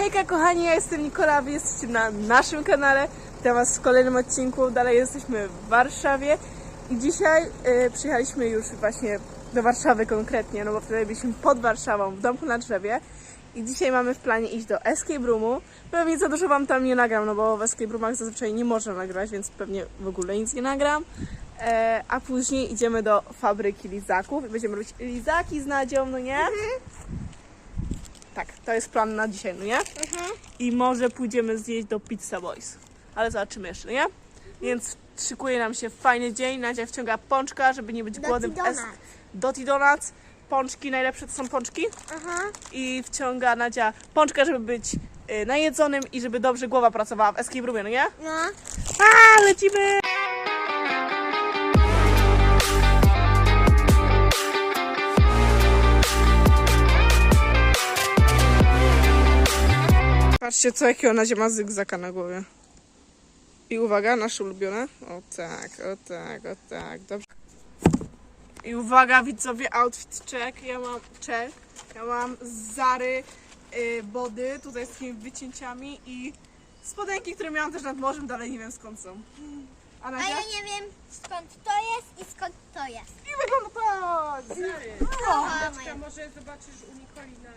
Hejka kochani, ja jestem Nikola, wy jesteście na naszym kanale. Witam was w kolejnym odcinku. Dalej jesteśmy w Warszawie i dzisiaj y, przyjechaliśmy już właśnie do Warszawy konkretnie, no bo wtedy byliśmy pod Warszawą w domku na drzewie. I dzisiaj mamy w planie iść do Escape Roomu. Pewnie za dużo wam tam nie nagram, no bo w Escape Roomach zazwyczaj nie można nagrać, więc pewnie w ogóle nic nie nagram. E, a później idziemy do fabryki lizaków i będziemy robić lizaki z Nadzią, no nie? Tak, to jest plan na dzisiaj, no nie? I może pójdziemy zjeść do Pizza Boys. Ale zobaczymy jeszcze, no nie? Więc szykuje nam się fajny dzień. Nadzia wciąga pączka, żeby nie być Doty głodnym. Donuts. Doty Donuts. Pączki, najlepsze to są pączki. Aha. I wciąga Nadzia pączka, żeby być y, najedzonym i żeby dobrze głowa pracowała w escape roomie, no nie? No. A, lecimy! Patrzcie, co jakiego Nadzia ma zygzaka na głowie. I uwaga, nasze ulubione. O tak, o tak, o tak, dobrze. I uwaga, widzowie, outfit check. Ja mam check. Ja mam z Zary y, body, tutaj z takimi wycięciami i spodenki, które miałam też nad morzem, dalej nie wiem skąd są. A A Nadia? ja nie wiem skąd to jest i skąd to jest. I wygląda tak! Zary. O, Paczka może zobaczysz u Nikoli na...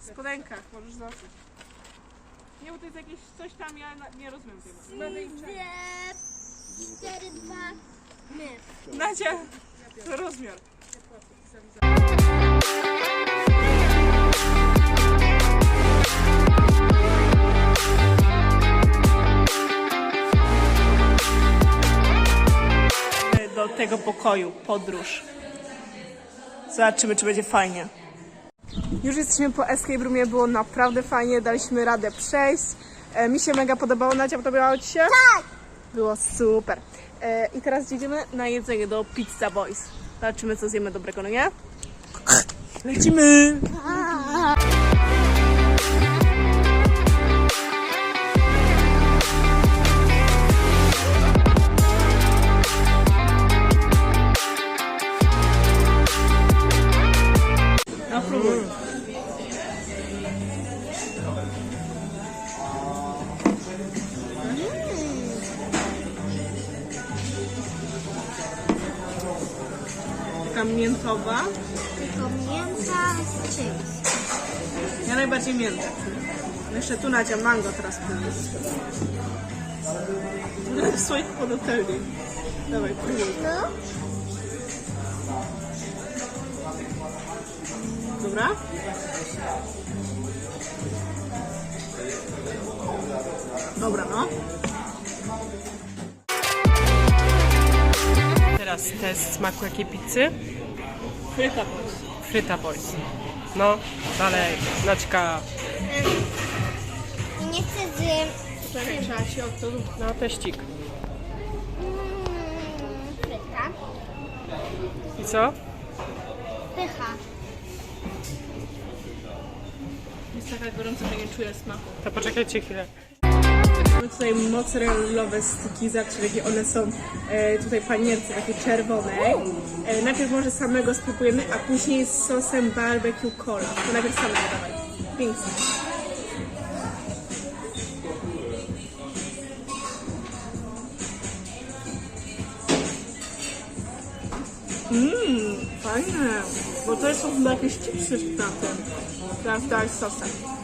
W spodenkach możesz zobaczyć. Nie, bo to jest jakieś coś tam, ja na- nie rozumiem tego. Dwie, cztery, dwa, my. Nadia, to rozmiar. Do tego pokoju, podróż. Zobaczymy, czy będzie fajnie. Już jesteśmy po escape roomie, było naprawdę fajnie, daliśmy radę przejść. E, mi się mega podobało, Nadia, podobało Ci się? Tak. Było super. E, I teraz idziemy na jedzenie do Pizza Boys. Zobaczymy, co zjemy dobrego, no nie? Lecimy! Miętowa. Tylko mięsa z czymś. Ja najbardziej miętę. Jeszcze tu Nadia mango teraz. W swoich podotelni. Dawaj, próbuj. No. Dobra? Dobra, no. Teraz test smaku jakiej pizzy? Fryta Fryta Boys. No, dalej. I nie chcę z... Czekaj, trzeba się od to... No, teścik. Fryta. I co? Pycha. Jest taka gorąca, że nie czuję smaku. To poczekajcie chwilę. Mamy tutaj mozzarellowe styki, zobaczcie jakie one są e, tutaj panierce, takie czerwonej. E, najpierw może samego spróbujemy, a później z sosem barbecue cola. To najpierw samego dawaj. Pięknie. Mmm, fajne. Bo to chyba jakieś chipsy na tym. Teraz dałeś sosem.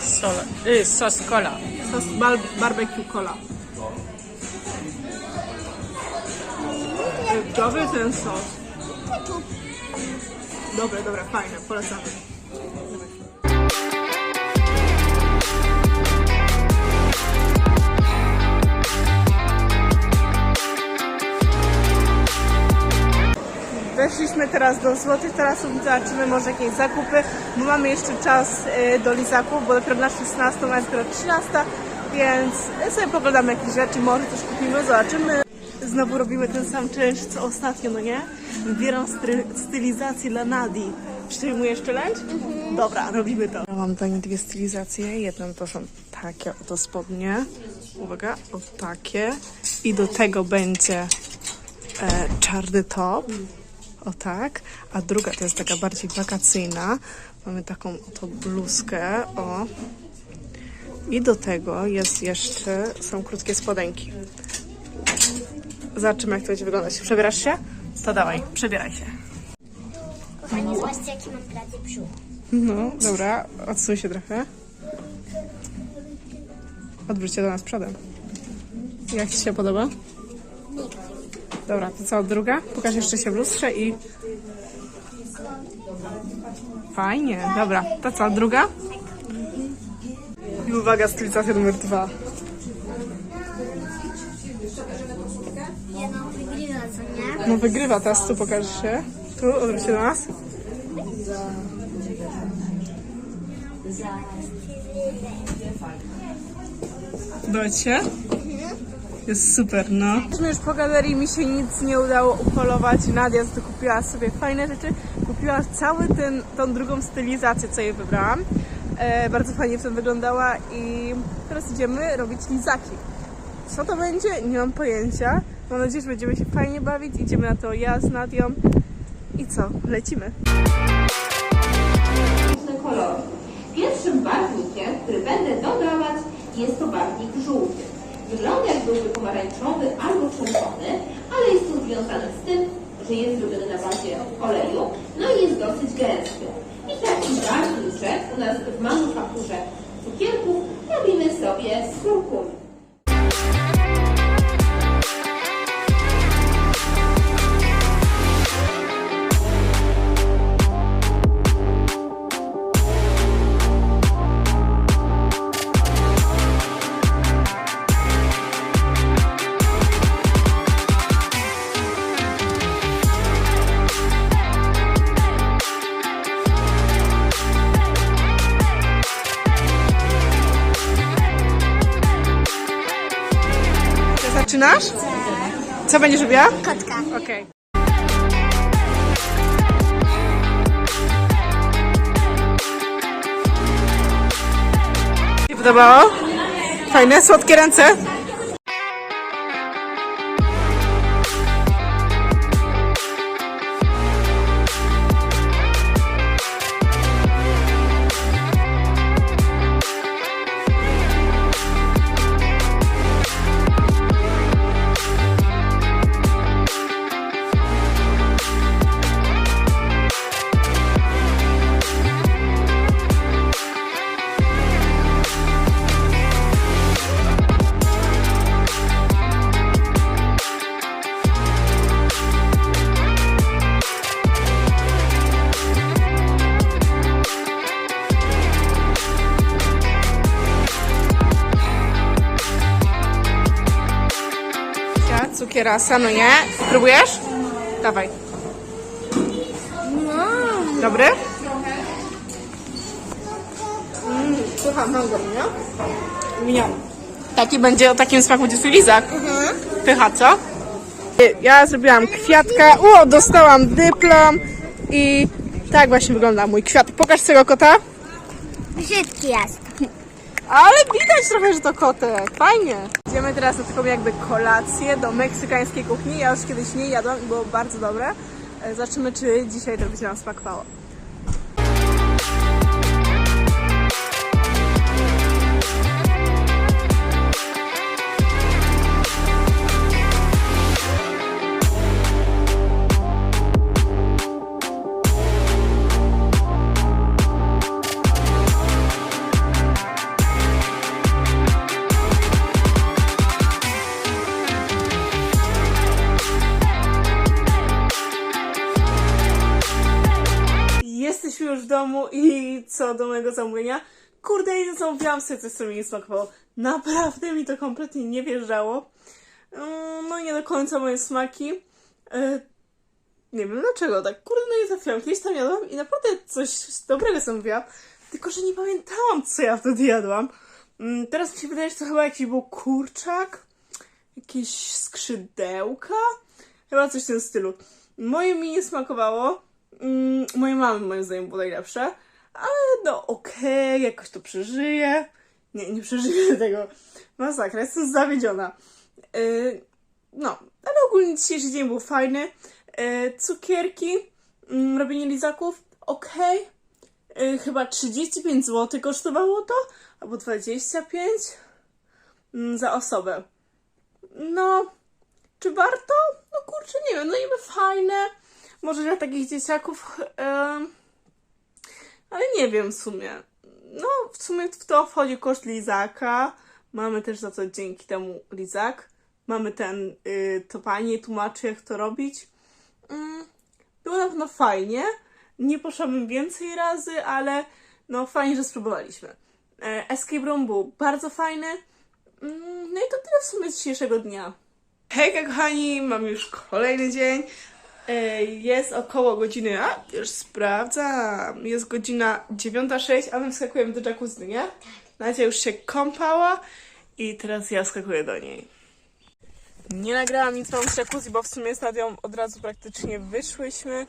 Sola. Y, sos cola. Sos bar barbecue cola. Ej, Dobry ten sos. Dobre, dobre, fajne, polecamy. Weszliśmy teraz do Złotych Tarasów, zobaczymy może jakieś zakupy, bo mamy jeszcze czas e, do lizaków, bo dopiero na 16, a jest dopiero 13, więc sobie poglądamy jakieś rzeczy, może coś kupimy, zobaczymy. Znowu robimy ten sam challenge co ostatnio, no nie? Wybieram stry- stylizację dla Nadi. Przyjmujesz challenge? Dobra, robimy to. Ja mam dla niej dwie stylizacje. Jedną to są takie oto spodnie. Uwaga, o takie. I do tego będzie e, czarny top. O tak. A druga to jest taka bardziej wakacyjna. Mamy taką oto bluzkę. O. I do tego jest jeszcze, są krótkie spodenki. Zobaczymy, jak to będzie wyglądać. Przebierasz się? To dawaj, przebieraj się. Kochani, zobaczcie, jaki mam prawie brzuch. No, dobra, odsuń się trochę. Odwróć się do nas przodem. Jak Ci się podoba? Dobra, to co, druga? Pokaż jeszcze się w lustrze i... Fajnie, dobra. To co, druga? I uwaga, stylizacja numer dwa. No, wygrywa, co nie? No wygrywa, teraz tu pokaż się. Tu, odwróć się do nas. Ci się? Jest super, no. Już po galerii, mi się nic nie udało upolować. Nadia to kupiła sobie fajne rzeczy. Kupiła cały ten, tą drugą stylizację, co jej wybrałam. E, bardzo fajnie w tym wyglądała i teraz idziemy robić lizaki. Co to będzie? Nie mam pojęcia. Mam nadzieję, że będziemy się fajnie bawić. Idziemy na to ja z Nadią. I co? Lecimy. kolory. Pierwszym barwnikiem, który będę dodawać, jest to barwnik żółty. Wygląda jak byłby pomarańczowy albo czerwony, ale jest to związane z tym, że jest zrobiony na bazie oleju, no i jest dosyć gęsty. I taki barwniczek u nas w manufakturze cukierków robimy sobie z kurkumy. Zaczynasz? Co będziesz robiła? Kotka. Okej. Ci podobało? Fajne, słodkie ręce? Ja, cukierasa, no nie? Próbujesz? Dawaj. Dobry? Mm, słucham, mam go, nie? Nie. Taki będzie, o takim smaku będzie twój lizak. Pycha, co? Ja zrobiłam kwiatka. O, dostałam dyplom i tak właśnie wygląda mój kwiat. Pokaż swojego kota. Brzydki jest. Ale widać trochę, że to kotek. Fajnie. Idziemy teraz na taką jakby kolację do meksykańskiej kuchni. Ja już kiedyś nie jadłam i było bardzo dobre. E, Zobaczymy, czy dzisiaj to będzie nam smakowało. Domu i co do mojego zamówienia? Kurde, i zamówiłam sobie coś, co mi nie smakowało. Naprawdę mi to kompletnie nie wjeżdżało. Mm, No nie do końca moje smaki. E, Nie wiem dlaczego tak. Kurde, no nie trafiłam. Kiedyś tam jadłam i naprawdę coś dobrego zamówiłam. Tylko, że nie pamiętałam, co ja wtedy jadłam. Mm, Teraz mi się wydaje, że to chyba jakiś był kurczak. Jakieś skrzydełka. Chyba coś w tym stylu. Moje mi nie smakowało. Mm, moje mamy moim zdaniem było najlepsze. Ale no okej, jakoś to przeżyję. Nie, nie przeżyję tego. Masakra, jestem zawiedziona. Yy, no, ale ogólnie dzisiejszy dzień był fajny. E, cukierki, mm, robienie lizaków, okej. E, chyba 35 zł kosztowało to, albo 25 mm, za osobę. No, czy warto? No kurczę, nie wiem, no niby fajne. Może dla takich dzieciaków, ale nie wiem w sumie. No, w sumie w to wchodzi koszt lizaka. Mamy też za to dzięki temu lizak. Mamy ten, y, to pani tłumaczy jak to robić. Mm, było na pewno fajnie. Nie poszłabym więcej razy, ale no fajnie, że spróbowaliśmy. E, Escape Room był bardzo fajny. Mm, No i to tyle w sumie z dzisiejszego dnia. Hejka kochani, mam już kolejny dzień. Jest około godziny, a już sprawdzam, jest godzina 9.06, a my wskakujemy do jacuzzi, nie? Nadia już się kąpała i teraz ja wskakuję do niej. Nie nagrałam nic mam z jacuzzi, bo w sumie z Nadią od razu praktycznie wyszłyśmy.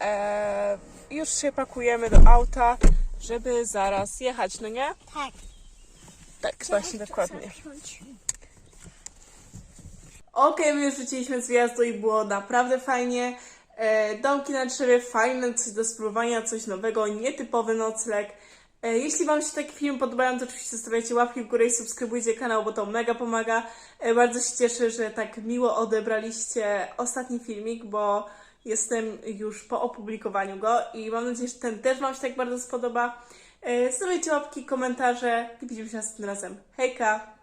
Eee, już się pakujemy do auta, żeby zaraz jechać, no nie? Tak. Tak, właśnie dokładnie. Okej, my już wróciliśmy z wyjazdu i było naprawdę fajnie. E, domki na drzewie, fajne, coś do spróbowania, coś nowego, nietypowy nocleg. E, jeśli Wam się takie filmy podobają, to oczywiście zostawiajcie łapki w górę i subskrybujcie kanał, bo to mega pomaga. E, bardzo się cieszę, że tak miło odebraliście ostatni filmik, bo jestem już po opublikowaniu go i mam nadzieję, że ten też Wam się tak bardzo spodoba. E, Zostawiajcie łapki, komentarze i widzimy się następnym razem. Hejka!